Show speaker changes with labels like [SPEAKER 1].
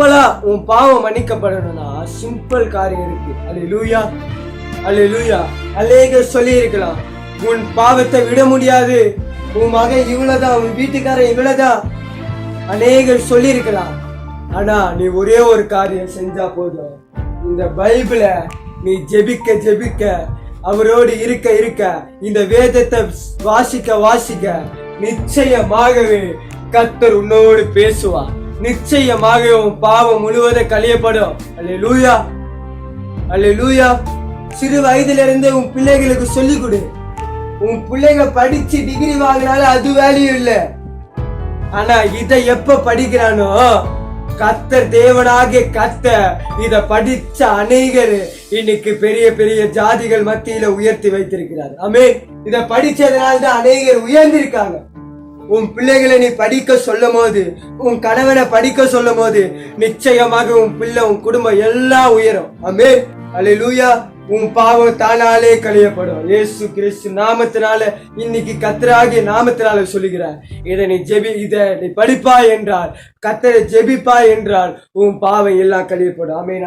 [SPEAKER 1] சிம்பிளா உன் பாவம் மன்னிக்கப்படணும்னா சிம்பிள் காரியம் இருக்கு. அல்ல லூயா அல்ல லூயா அலேக சொல்லி இருக்கலாம் உன் பாவத்தை விட முடியாது. உன் மகன் இவ்வளவுதான் உன் வீட்டுக்காரன் இவ்வளவுதான் அநேகர் சொல்லி இருக்கலாம் ஆனா நீ ஒரே ஒரு காரியம் செஞ்சா போதும். இந்த பைபிள நீ ஜெபிக்க ஜெபிக்க அவரோடு இருக்க இருக்க இந்த வேதத்தை வாசிக்க வாசிக்க நிச்சயமாகவே கத்தர் உன்னோடு பேசுவார். நிச்சயமாக உன் பாவம் முழுவதும் கழியப்படும். அல்ல லூயா அல்ல லூயா சிறு வயதிலிருந்தே உன் பிள்ளைகளுக்கு சொல்லிக் கொடு உன் பிள்ளைங்க படிச்சு டிகிரி வாங்கினாலும் அது வேல்யூ இல்ல. ஆனா இதை எப்ப படிக்கிறானோ? கத்த தேவனாகிய கத்த இத படிச்ச அநேகர் இன்னைக்கு பெரிய பெரிய ஜாதிகள் மத்தியில உயர்த்தி வைத்திருக்கிறார். அமே இத படிச்சதுனால தான் அநேகர் உயர்ந்திருக்காங்க. உன் பிள்ளைகளை நீ படிக்க சொல்லும் போது உன் கணவனை படிக்க சொல்லும் போது நிச்சயமாக உன் பிள்ளை உன் குடும்பம் எல்லாம் உயரும். அமே அலை அல்லேலூயா உன் பாவம் தானாலே கழியப்படும். இயேசு கிறிஸ்து நாமத்தினால இன்னைக்கு கத்தராகிய நாமத்தினால சொல்லுகிறார் இதை நீ ஜெபி இதை நீ படிப்பாய் என்றால் கத்தரை ஜெபிப்பாய் என்றால் உன் பாவம் எல்லாம் கழியப்படும். அமே